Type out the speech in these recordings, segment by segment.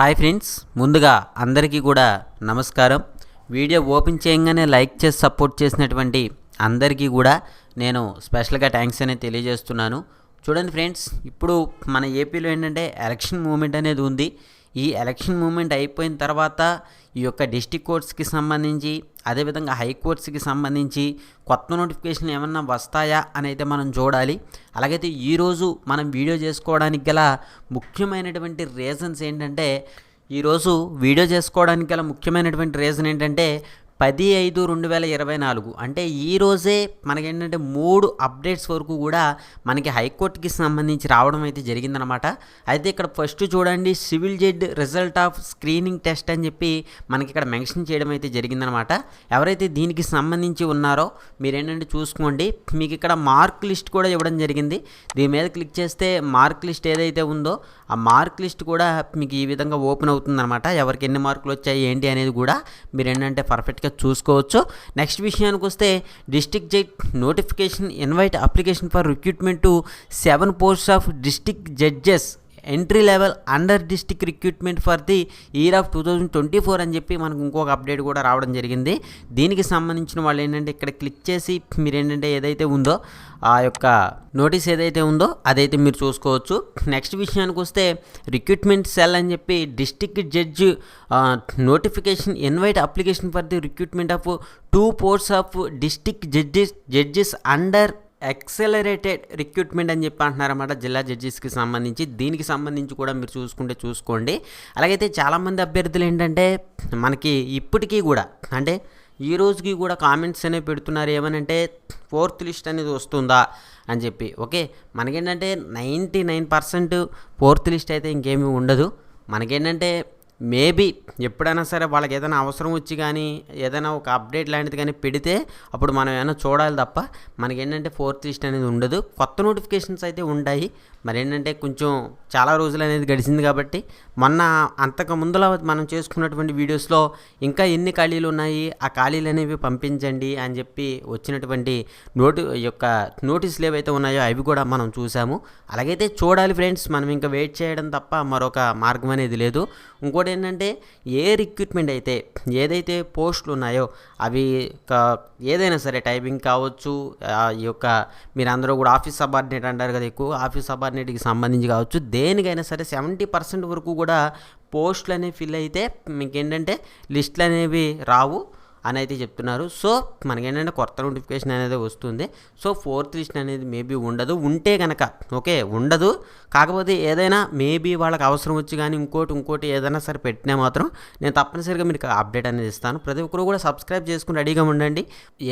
Hi friends ముందుగా అందరికీ కూడా నమస్కారం. వీడియో ఓపెన్ చేయగానే లైక్ చేసి సపోర్ట్ చేసినటువంటి అందరికీ కూడా నేను స్పెషల్గా థ్యాంక్స్ అనేది తెలియజేస్తున్నాను. చూడండి ఫ్రెండ్స్ ఇప్పుడు మన ఏపీలో ఏంటంటే ఎలక్షన్ మూమెంట్ అనేది ఉంది. ఈ ఎలక్షన్ మూమెంట్ అయిపోయిన తర్వాత ఈ యొక్క డిస్టిక్ కోర్ట్స్కి సంబంధించి అదేవిధంగా హైకోర్ట్స్కి సంబంధించి కొత్త నోటిఫికేషన్ ఏమన్నా వస్తాయా అని అయితే మనం చూడాలి. అలాగైతే ఈరోజు మనం వీడియో చేసుకోవడానికి గల ముఖ్యమైనటువంటి రీజన్స్ ఏంటంటే ఈరోజు వీడియో చేసుకోవడానికి గల ముఖ్యమైనటువంటి రీజన్ ఏంటంటే పది ఐదు రెండు వేల ఇరవై నాలుగు. అంటే ఈరోజే మనకేంటంటే మూడు అప్డేట్స్ వరకు కూడా మనకి హైకోర్టుకి సంబంధించి రావడం అయితే జరిగిందనమాట అయితే ఇక్కడ ఫస్ట్ చూడండి civil judge result of screening test అని చెప్పి మనకి ఇక్కడ మెన్షన్ చేయడం అయితే జరిగిందనమాట ఎవరైతే దీనికి సంబంధించి ఉన్నారో మీరు ఏంటంటే చూసుకోండి. మీకు ఇక్కడ మార్క్ లిస్ట్ కూడా ఇవ్వడం జరిగింది. దీని మీద క్లిక్ చేస్తే మార్క్ లిస్ట్ ఏదైతే ఉందో ఆ మార్క్ లిస్ట్ కూడా మీకు ఈ విధంగా ఓపెన్ అవుతుందన్నమాట. ఎవరికి ఎన్ని మార్కులు వచ్చాయి ఏంటి అనేది కూడా మీరు ఏంటంటే పర్ఫెక్ట్గా చూసుకోవచ్చు. నెక్స్ట్ విషయానికి వస్తే district judge notification invite application for recruitment two seven post of district judges. Entry level under district recruitment for the year of two thousand twenty four అని చెప్పి మనకు ఇంకొక అప్డేట్ కూడా రావడం జరిగింది. దీనికి సంబంధించిన వాళ్ళు ఏంటంటే ఇక్కడ క్లిక్ చేసి మీరు ఏంటంటే ఏదైతే ఉందో ఆ యొక్క నోటీస్ ఏదైతే ఉందో అదైతే మీరు చూసుకోవచ్చు. నెక్స్ట్ విషయానికి వస్తే రిక్రూట్మెంట్ సెల్ అని చెప్పి district judge notification invite application for the recruitment of two posts of district judges judges under accelerated recruitment అని చెప్పి అంటున్నారన్నమాట జిల్లా జడ్జెస్కి సంబంధించి. దీనికి సంబంధించి కూడా మీరు చూసుకుంటే చూసుకోండి. అలాగైతే చాలామంది అభ్యర్థులు ఏంటంటే మనకి ఇప్పటికీ కూడా అంటే ఈ రోజుకి కూడా కామెంట్స్ అనేవి పెడుతున్నారు ఏమనంటే ఫోర్త్ లిస్ట్ అనేది వస్తుందా? అని చెప్పి. ఓకే మనకేంటంటే ninety nine percent fourth list అయితే ఇంకేమీ ఉండదు. మనకేంటంటే మేబీ ఎప్పుడైనా సరే వాళ్ళకి ఏదైనా అవసరం వచ్చి కానీ ఏదైనా ఒక అప్డేట్ లాంటిది కానీ పెడితే అప్పుడు మనం ఏమైనా చూడాలి తప్ప మనకి ఏంటంటే ఫోర్త్ లిస్ట్ అనేది ఉండదు. కొత్త నోటిఫికేషన్స్ అయితే ఉంటాయి. మరి ఏంటంటే కొంచెం చాలా రోజులు అనేది గడిచింది కాబట్టి మొన్న అంతకు ముందులో మనం చేసుకున్నటువంటి వీడియోస్లో ఇంకా ఎన్ని ఖాళీలు ఉన్నాయి ఆ ఖాళీలు అనేవి పంపించండి అని చెప్పి వచ్చినటువంటి నోటి యొక్క నోటీసులు ఏవైతే ఉన్నాయో అవి కూడా మనం చూసాము. అలాగైతే చూడాలి ఫ్రెండ్స్ మనం ఇంకా వెయిట్ చేయడం తప్ప మరొక మార్గం అనేది లేదు. ఇంకోటి ఏంటంటే ఏ రిక్రూట్మెంట్ అయితే ఏదైతే పోస్టులు ఉన్నాయో అవి ఏదైనా సరే టైపింగ్ కావచ్చు ఈ యొక్క మీరు అందరూ కూడా ఆఫీస్ సబార్డినేట్ అంటారు కదా ఎక్కువ ఆఫీస్ సబార్డినేట్కి సంబంధించి కావచ్చు దేనికైనా సరే సెవెంటీ పర్సెంట్ వరకు కూడా పోస్టులు అనేవి ఫిల్ అయితే మీకు ఏంటంటే లిస్టులు అనేవి రావు. అని అయితే చెప్తున్నారు. సో మనకేంటంటే కొత్త నోటిఫికేషన్ అనేది వస్తుంది. సో ఫోర్త్ లిస్ట్ అనేది మేబీ ఉండదు. ఉంటే కనుక ఓకే ఉండదు. కాకపోతే ఏదైనా మేబీ వాళ్ళకి అవసరం వచ్చి కానీ ఇంకోటి ఇంకోటి ఏదైనా సరే పెట్టినా మాత్రం నేను తప్పనిసరిగా మీకు అప్డేట్ అనేది ఇస్తాను. ప్రతి ఒక్కరు కూడా సబ్స్క్రైబ్ చేసుకుని రెడీగా ఉండండి.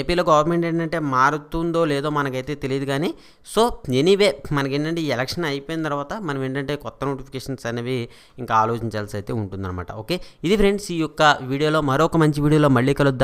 ఏపీలో గవర్నమెంట్ ఏంటంటే మారుతుందో లేదో మనకైతే తెలియదు కానీ సో ఎనీవే మనకి ఏంటంటే ఎలక్షన్ అయిపోయిన తర్వాత మనం ఏంటంటే కొత్త నోటిఫికేషన్స్ అనేవి ఇంకా ఆలోచించాల్సి అయితే ఉంటుందన్నమాట. ఓకే ఇది ఫ్రెండ్స్ ఈ యొక్క వీడియోలో. మరొక మంచి వీడియోలో మళ్ళీ కలుద్దాం.